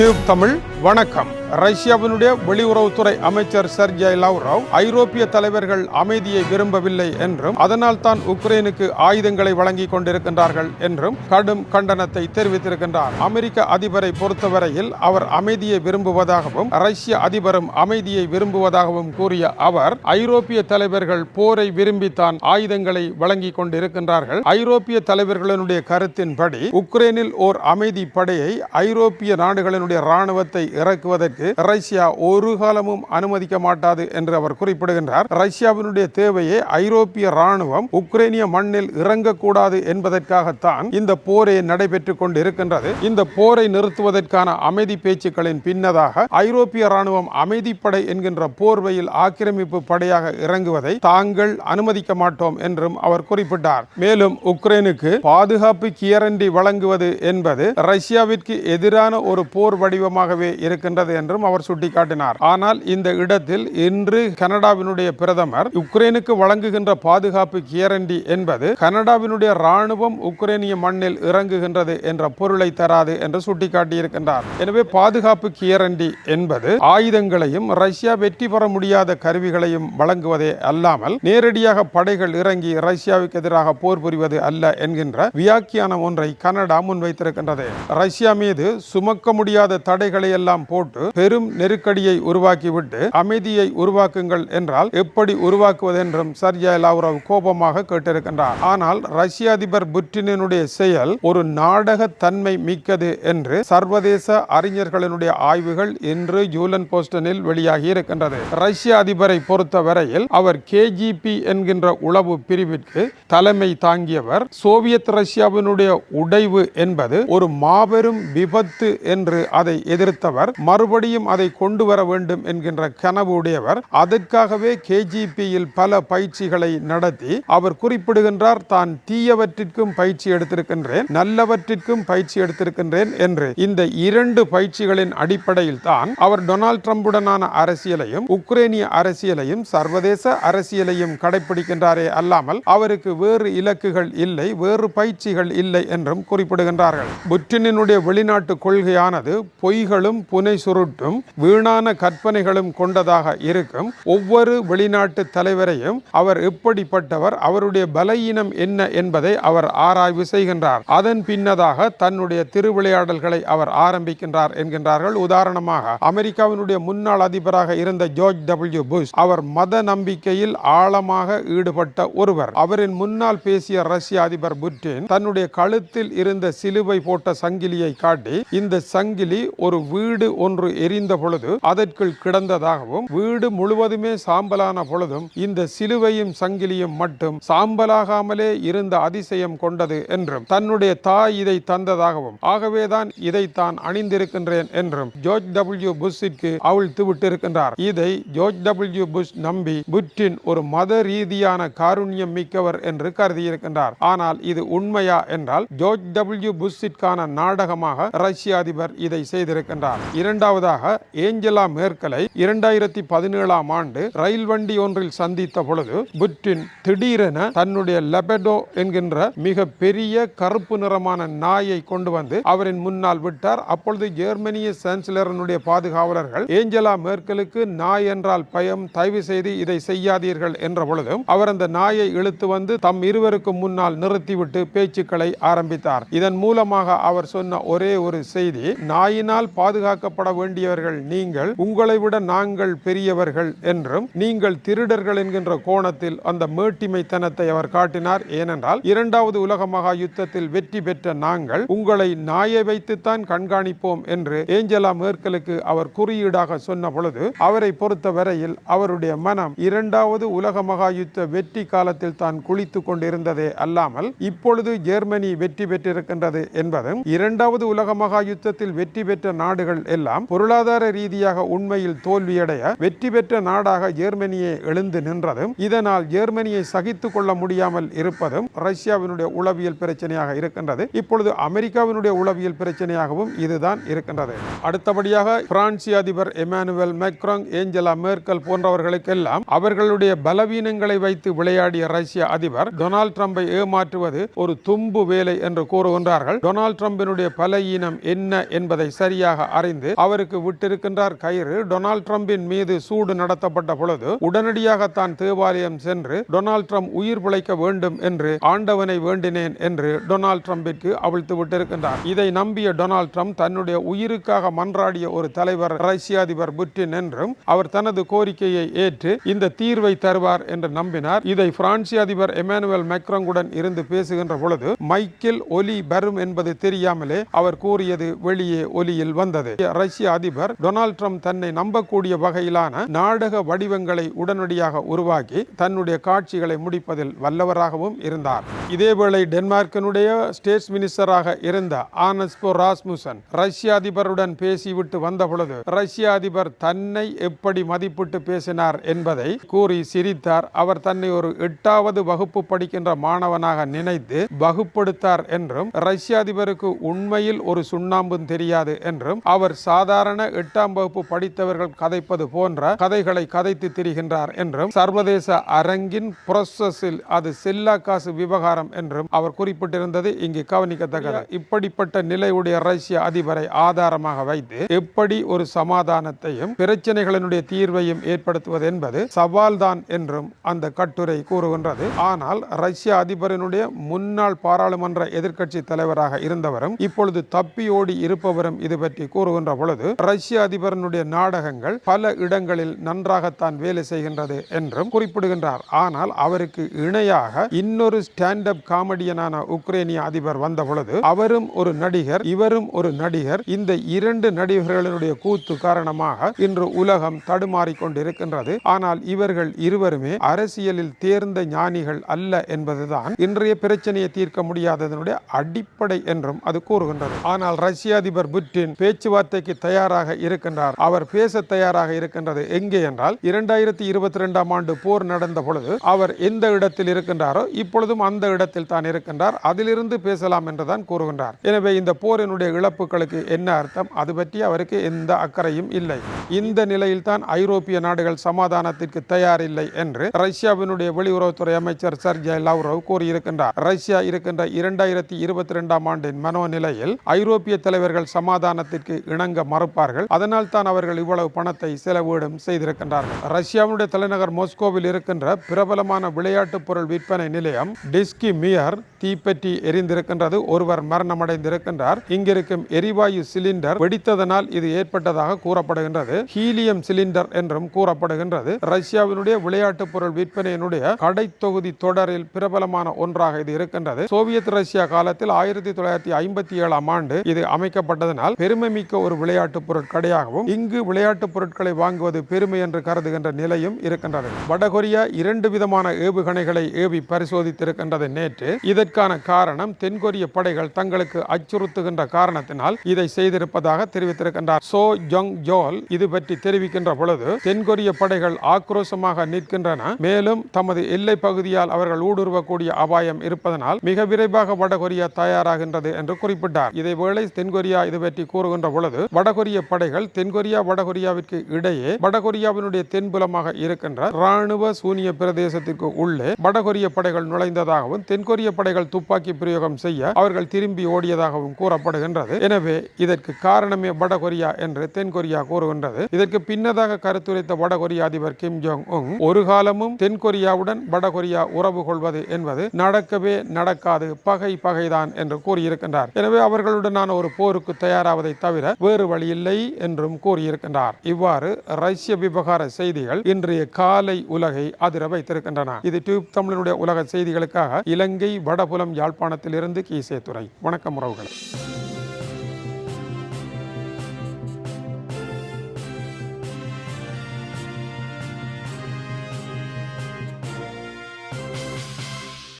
Tube Tamil வணக்கம். ரஷ்யாவினுடைய வெளியுறவுத்துறை அமைச்சர் சர்ஜய் லவ்ரவ் ஐரோப்பிய தலைவர்கள் அமைதியை விரும்பவில்லை என்றும் அதனால் தான் உக்ரைனுக்கு ஆயுதங்களை வழங்கிக் கொண்டிருக்கின்றார்கள் என்றும் கடும் கண்டனத்தை தெரிவித்திருக்கின்றார். அமெரிக்க அதிபரை பொறுத்தவரையில் அவர் அமைதியை விரும்புவதாகவும் ரஷ்ய அதிபரும் அமைதியை விரும்புவதாகவும் கூறிய அவர் ஐரோப்பிய தலைவர்கள் போரை விரும்பித்தான் ஆயுதங்களை வழங்கிக் கொண்டிருக்கின்றார்கள். ஐரோப்பிய தலைவர்களினுடைய கருத்தின்படி உக்ரைனில் ஓர் அமைதி படையை ஐரோப்பிய நாடுகளினுடைய ராணுவத்தை இறக்குவதற்கு ரஷ்யா ஒரு காலமும் அனுமதிக்க மாட்டாது என்று அவர் குறிப்பிடுகின்றார். ரஷ்யாவினுடைய தேவையை ஐரோப்பிய ராணுவம் உக்ரைனிய மண்ணில் இறங்கக்கூடாது என்பதற்காகத்தான் இந்த போரை நடைபெற்றுக் கொண்டிருக்கின்றது. இந்த போரை நிறுத்துவதற்கான அமைதி பேச்சுக்களின் பின்னதாக ஐரோப்பிய ராணுவம் அமைதிப்படை என்கின்ற போர்வையில் ஆக்கிரமிப்பு படையாக இறங்குவதை தாங்கள் அனுமதிக்க மாட்டோம் என்றும் அவர் குறிப்பிட்டார். மேலும் உக்ரைனுக்கு பாதுகாப்பு கியரண்டி வழங்குவது என்பது ரஷ்யாவிற்கு எதிரான ஒரு போர் வடிவமாகவே இருக்கின்றது என்று என்றும் அவர் சுட்டிக்காட்டினார். ஆனால் இந்த இடத்தில் இன்று கனடாவினுடைய பிரதமர் உக்ரைனுக்கு வழங்குகின்ற பாதுகாப்பு கியரண்டி என்பது கனடாவினுடைய ராணுவம் உக்ரைனிய மண்ணில் இறங்குகின்றது என்ற பொருளை தராது என்று சுட்டிக்காட்டியிருக்கின்றார். எனவே பாதுகாப்பு கியரண்டி என்பது ஆயுதங்களையும் ரஷ்யா வெற்றி பெற முடியாத கருவிகளையும் வழங்குவதே அல்லாமல் நேரடியாக படைகள் இறங்கி ரஷ்யாவுக்கு எதிராக போர் புரிவது அல்ல என்கின்ற வியாக்கியானம் ஒன்றை கனடா முன்வைத்திருக்கின்றது. ரஷ்யா மீது சுமக்க முடியாத தடைகளை எல்லாம் போட்டு பெரும் நெருக்கடியை உருவாக்கிவிட்டு அமைதியை உருவாக்குங்கள் என்றால் எப்படி உருவாக்குவது என்றும் சர்ஜா லாவ்ரவ் கோபமாக கேட்டிருக்கின்றார். ஆனால் ரஷ்ய அதிபர் புட்டினுடைய செயல் ஒரு நாடக தன்மை மிக்கது என்று சர்வதேச அறிஞர்களினுடைய ஆய்வுகள் இன்று ஜூலன் போஸ்டனில் வெளியாகி இருக்கின்றது. ரஷ்ய அதிபரை பொறுத்தவரையில் அவர் கேஜிபி என்கின்ற உளவு பிரிவிற்கு தலைமை தாங்கியவர். சோவியத் ரஷ்யாவினுடைய உடைவு என்பது ஒரு மாபெரும் விபத்து என்று அதை எதிர்த்தவர். மறுபடியும் அதை கொண்டு வர வேண்டும் என்கின்ற கனவு உடையவர் அதற்காகவே கேஜிபியில் பல பயிற்சிகளை நடத்தி அவர் குறிப்பிடுகின்றார் தான் தீயவற்றிற்கும் பயிற்சி எடுத்திருக்கின்றேன் நல்லவற்றிற்கும் பயிற்சி எடுத்திருக்கின்றேன் என்று. இந்த இரண்டு பயிற்சிகளின் அடிப்படையில் தான் அவர் டொனால்ட் ட்ரம்புடனான அரசியலையும் உக்ரைனிய அரசியலையும் சர்வதேச அரசியலையும் கடைபிடிக்கின்றாரே அல்லாமல் அவருக்கு வேறு இலக்குகள் இல்லை வேறு பயிற்சிகள் இல்லை என்றும் குறிப்பிடுகின்றார்கள். புட்டினுடைய வெளிநாட்டு கொள்கையானது பொய்களும் புனை சுருட்டும் வீணான கற்பனைகளும் கொண்டதாக இருக்கும். ஒவ்வொரு வெளிநாட்டு தலைவரையும் அவர் எப்படிப்பட்டவர் அவருடைய பலவீனம் என்ன என்பதை அவர் ஆராய்வு செய்கின்றார். அதன் பின்னதாக தன்னுடைய திருவிளையாடல்களை அவர் ஆரம்பிக்கின்றார் என்கின்றார்கள். உதாரணமாக அமெரிக்காவினுடைய முன்னாள் அதிபராக இருந்த ஜோர்ஜ் டபிள்யூ புஷ் அவர் மத நம்பிக்கையில் ஆழமாக ஈடுபட்ட ஒருவர். அவரின் முன்னால் பேசிய ரஷ்ய அதிபர் புட்டின் தன்னுடைய கழுத்தில் இருந்த சிலுவை போட்ட சங்கிலியை காட்டி இந்த சங்கிலி ஒரு வீடு ஒன்று எரிந்த பொழுது அதற்குள் கிடந்ததாகவும் வீடு முழுவதுமே சாம்பலான பொழுதும் இந்த சிலுவையும் சங்கிலியும் மட்டும் சாம்பலாகாமலே இருந்த அதிசயம் கொண்டது என்றும் தன்னுடைய தாய் இதை தந்ததாகவும் ஆகவேதான் இதை தான் அணிந்திருக்கின்றேன் என்றும் ஜோர்ஜ் டபிள்யூ புஷ்ஷிற்கு அவிழ்த்து விட்டிருக்கின்றார் இதை ஜோர்ஜ் டபிள்யூ புஷ் நம்பி புட்டின் ஒரு மத ரீதியான காருண்யம் மிக்கவர் என்று கருதியிருக்கின்றார். ஆனால் இது உண்மையா என்றால் ஜோர்ஜ் டபிள்யூ புஷ்ஷிற்கான நாடகமாக ரஷ்ய அதிபர் இதை செய்திருக்கின்றார். இரண்டாவது இரண்டாவதாக ஏஞ்சலா மேர்க்கலை இரண்டாயிரத்தி பதினேழாம் ஆண்டு ரயில் வண்டி ஒன்றில் சந்தித்த பொழுது புட்டின் திடீரென தன்னுடைய லெபடோ என்கின்ற மிக பெரிய கருப்பு நிறமான நாயை கொண்டு வந்து அவரின் முன்னால் விட்டார். அப்பொழுது ஜெர்மனிய சான்சலரனுடைய பாதுகாவலர்கள் ஏஞ்சலா மேர்க்கலுக்கு நாய் என்றால் பயம் தயவு செய்து இதை செய்யாதீர்கள் என்ற பொழுதும் அவர் அந்த நாயை இழுத்து வந்து தம் இருவருக்கும் முன்னால் நிறுத்திவிட்டு பேச்சுக்களை ஆரம்பித்தார். இதன் மூலமாக அவர் சொன்ன ஒரே ஒரு செய்தி நாயினால் பாதுகாக்கப்பட வேண்டிய வேண்டியவர்கள் நீங்கள் உங்களை விட நாங்கள் பெரியவர்கள் என்றும் நீங்கள் திருடர்கள் என்கின்ற கோணத்தில் அந்த மேட்டிமைத்தனத்தை அவர் காட்டினார். ஏனென்றால் இரண்டாவது உலக மகா யுத்தத்தில் வெற்றி பெற்ற நாங்கள் உங்களை நாயை வைத்துத்தான் கண்காணிப்போம் என்று ஏஞ்சலா மேர்க்கலுக்கு அவர் குறியீடாக சொன்ன பொழுது அவரை பொறுத்த வரையில் அவருடைய மனம் இரண்டாவது உலக மகா யுத்த வெற்றி காலத்தில் தான் குளித்துக் கொண்டிருந்ததே அல்லாமல் இப்பொழுது ஜெர்மனி வெற்றி பெற்றிருக்கின்றது என்பதும் இரண்டாவது உலக மகா யுத்தத்தில் வெற்றி பெற்ற நாடுகள் எல்லாம் பொருள் பொருளாதார ரீதியாக உண்மையில் தோல்வியடைய வெற்றி பெற்ற நாடாக ஜெர்மனியை எழுந்து நின்றதும் இதனால் ஜெர்மனியை சகித்துக் கொள்ள முடியாமல் இருப்பதும் ரஷ்யாவினுடைய உளவியல் பிரச்சனையாக இருக்கின்றது. இப்பொழுது அமெரிக்காவினுடைய உளவியல் பிரச்சனையாகவும் இதுதான் இருக்கின்றது. அடுத்தபடியாக பிரான்சி அதிபர் எமானுவல் மெக்ராங் ஏஞ்சலா மேர்க்கல் போன்றவர்களுக்கெல்லாம் அவர்களுடைய பலவீனங்களை வைத்து விளையாடிய ரஷ்ய அதிபர் டொனால்ட் ட்ரம்பை ஏமாற்றுவது ஒரு தும்பு வேலை என்று கூறுகின்றார்கள். டொனால்ட் ட்ரம்பினுடைய பலவீனம் என்ன என்பதை சரியாக அறிந்து அவருக்கு விட்டிருக்கின்றார். கயிறு டொனால்ட் ட்ரம்பின் மீது சூடு நடத்தப்பட்ட பொழுது உடனடியாக தான் தேவாலயம் சென்று டொனால்ட் ட்ரம்ப் உயிர் பிழைக்க வேண்டும் என்று ஆண்டவனை வேண்டினேன் என்று டொனால்ட் ட்ரம்பிற்கு அவிழ்த்து விட்டிருக்கின்றார். இதை நம்பிய டொனால்ட் ட்ரம்ப் தன்னுடைய உயிருக்காக மன்றாடிய ஒரு தலைவர் ரஷ்ய அதிபர் புட்டின் என்றும் அவர் தனது கோரிக்கையை ஏற்று இந்த தீர்வை தருவார் என்று நம்பினார். இதை பிரான்சி அதிபர் எமானுவேல் மேக்ரோங்குடன் இருந்து பேசுகின்ற பொழுது மைக்கேல் ஒலி பரும் என்பது தெரியாமலே அவர் கூறியது வெளியே ஒலியில் வந்தது. ரஷ்ய அதிபர் டொனால்ட் ட்ரம்ப் தன்னை நம்பக்கூடிய வகையிலான நாடக வடிவங்களை உடனடியாக உருவாக்கி தன்னுடைய காட்சிகளை முடிப்பதில் வல்லவராகவும் இருந்தார். இதேவேளை டென்மார்க்கினுடைய ஸ்டேட்ஸ் மினிஸ்டராக இருந்த ஆனஸ்போ ராஸ்முசன் ரஷ்ய அதிபருடன் பேசிவிட்டு வந்த பொழுது ரஷ்ய அதிபர் தன்னை எப்படி மதிப்பிட்டு பேசினார் என்பதை கூறி சிரித்தார். அவர் தன்னை ஒரு எட்டாவது வகுப்பு படிக்கின்ற மாணவனாக நினைத்து வகுப்படுத்தார் என்றும் ரஷ்ய அதிபருக்கு உண்மையில் ஒரு சுண்ணாம்பும் தெரியாது என்றும் அவர் சாதாரண எட்டாம் வகுப்பு படித்தவர்கள் கதைப்பது போன்ற கதைகளை கதைத்து திரிகின்றார் என்றும் சர்வதேச அரங்கின் புரோசஸில் அது செல்லா காசு விவகாரம் என்றும் அவர் குறிப்பிட்டிருந்தது. இங்கு கவனிக்கத்தக்கது. இப்படிப்பட்ட நிலையுடைய ரஷ்ய அதிபரை ஆதாரமாக வைத்து எப்படி ஒரு சமாதானத்தையும் பிரச்சனைகளினுடைய தீர்வையும் ஏற்படுத்துவது என்பது சவால்தான் என்றும் அந்த கட்டுரை கூறுகின்றது. ஆனால் ரஷ்ய அதிபரினுடைய முன்னாள் பாராளுமன்ற எதிர்க்கட்சி தலைவராக இருந்தவரும் இப்பொழுது தப்பியோடி இருப்பவரும் இது பற்றி கூறுகின்ற பொழுது ரஷ்ய அதிபரனுடைய நாடகங்கள் பல இடங்களில் நன்றாகத்தான் வேலை செய்கின்றது என்றும் குறிப்பிடுகின்றார். ஆனால் அவருக்கு இணையாக இன்னொரு ஸ்டாண்ட் அப் காமெடியனான உக்ரைனிய அதிபர் வந்த பொழுது அவரும் ஒரு நடிகர் இவரும் ஒரு நடிகர். இந்த இரண்டு நடிகர்களுடைய கூத்து காரணமாக இன்று உலகம் தடுமாறிக்கொண்டிருக்கின்றது ஆனால் இவர்கள் இருவருமே அரசியலில் தேர்ந்த ஞானிகள் அல்ல என்பதுதான் இன்றைய பிரச்சனையை தீர்க்க முடியாததனுடைய அடிப்படை என்றும் அது கூறுகின்றது. ஆனால் ரஷ்ய அதிபர் புட்டின் பேச்சுவார்த்தைக்கு தயாராக தயாராக இருக்கின்றார். அவர் பேச தயாராக இருக்கின்றது எங்கே என்றால் இரண்டாயிரத்தி இருபத்தி ரெண்டாம் ஆண்டு போர் நடந்த பொழுது அவர் எந்த இடத்தில் இருக்கின்றாரோ இப்பொழுதும் அந்த இடத்தில் தான் இருக்கின்றார். அதிலிருந்து பேசலாம் என்றுதான் கூறுகின்றார். எனவே இந்த போரினுடைய இழப்புகளுக்கு என்ன அர்த்தம்? அது பற்றி அவருக்கு எந்த அக்கறையும் இல்லை. இந்த நிலையில் தான் ஐரோப்பிய நாடுகள் சமாதானத்திற்கு தயாரில்லை என்று ரஷ்யாவினுடைய வெளியுறவுத்துறை அமைச்சர் சர்ஜய் லவ்ரோவ் கூறியிருக்கின்றார். ரஷ்யா இருக்கின்ற இரண்டாயிரத்தி இருபத்தி ரெண்டாம் ஆண்டின் மனோநிலையில் ஐரோப்பிய தலைவர்கள் சமாதானத்திற்கு இணங்க மறுப்பார் இருப்பார்கள். அதனால் தான் அவர்கள் இவ்வளவு பணத்தை செலவீடும் செய்திருக்கின்றார்கள். ரஷ்யாவுடைய தலைநகர் மாஸ்கோவில் இருக்கின்ற பிரபலமான விளையாட்டுப் பொருள் விற்பனை நிலையம் டிஸ்கி மியர் தீப்பற்றி எரிந்திருக்கின்றது. ஒருவர் மரணமடைந்திருக்கின்றார். இங்கிருக்கும் எரிவாயு சிலிண்டர் வெடித்ததனால் இது ஏற்பட்டதாக கூறப்படுகின்றது. ஹீலியம் சிலிண்டர் என்றும் கூறப்படுகின்றது. ரஷ்யாவினுடைய விளையாட்டுப் பொருள் விற்பனையினுடைய கடை தொகுதி தொடரில் பிரபலமான ஒன்றாக இது இருக்கின்றது. சோவியத் ரஷ்யா காலத்தில் ஆயிரத்தி தொள்ளாயிரத்தி ஐம்பத்தி ஏழாம் ஆண்டு இது அமைக்கப்பட்டதனால் பெருமை மிக்க ஒரு விளையாட்டுப் பொருட்கடையாகவும் இங்கு விளையாட்டுப் பொருட்களை வாங்குவது பெருமை என்று கருதுகின்ற நிலையும் இருக்கின்றது. வடகொரியா இரண்டு விதமான ஏவுகணைகளை ஏவி பரிசோதித்திருக்கின்றது நேற்று. இதற்கான காரணம் தென்கொரிய படைகள் தங்களுக்கு அச்சுறுத்துகின்ற காரணத்தினால் இதை செய்திருப்பதாக தெரிவித்திருக்கின்றார். சோ ஜொங் ஜோல் இது பற்றி தெரிவிக்கின்ற பொழுது தென்கொரிய படைகள் ஆக்ரோஷமாக நிற்கின்றன. மேலும் தமது எல்லை பகுதியால் அவர்கள் ஊடுருவக்கூடிய அபாயம் இருப்பதனால் மிக விரைவாக வடகொரியா தயாராகின்றது என்று குறிப்பிட்டார். இதேவேளை தென்கொரியா இது பற்றி கூறுகின்ற பொழுது வடகொரிய படைகள் தென்கொரியா வடகொரியாவிற்கு இடையே வடகொரியாவினுடைய தென்புலமாக இருக்கின்ற ராணுவ சூனிய பிரதேசத்திற்கு உள்ளே வடகொரிய படைகள் நுழைந்ததாகவும் தென்கொரிய படைகள் துப்பாக்கி பிரயோகம் செய்ய அவர்கள் திரும்பி ஓடியதாகவும் கூறப்படுகின்றது. எனவே இதற்கு காரணமே வடகொரியா என்று தென்கொரியா கூறுகின்றது. இதற்கு பின்னதாக கருத்துரைத்த வடகொரிய அதிபர் கிம் ஜோங் உங் ஒரு காலமும் தென்கொரியாவுடன் வடகொரியா உறவு கொள்வது என்பது நடக்கவே நடக்காது பகை பகைதான் என்று கூறியிருக்கின்றார். எனவே அவர்களுடனான ஒரு போருக்கு தயாராவதை தவிர வேறு வழியில்லை என்றும் கூறியிருக்கின்றார். இவ்வாறு ரஷ்ய விவகார செய்திகள் இன்றைய காலை உலகை அதிர வைத்திருக்கின்றன. இது டியூப் தமிழனுடைய உலக செய்திகளுக்காக இலங்கை வட வடபுலம் யாழ்ப்பாணத்திலிருந்து கீசே துறை வணக்கம் உறவுகள்.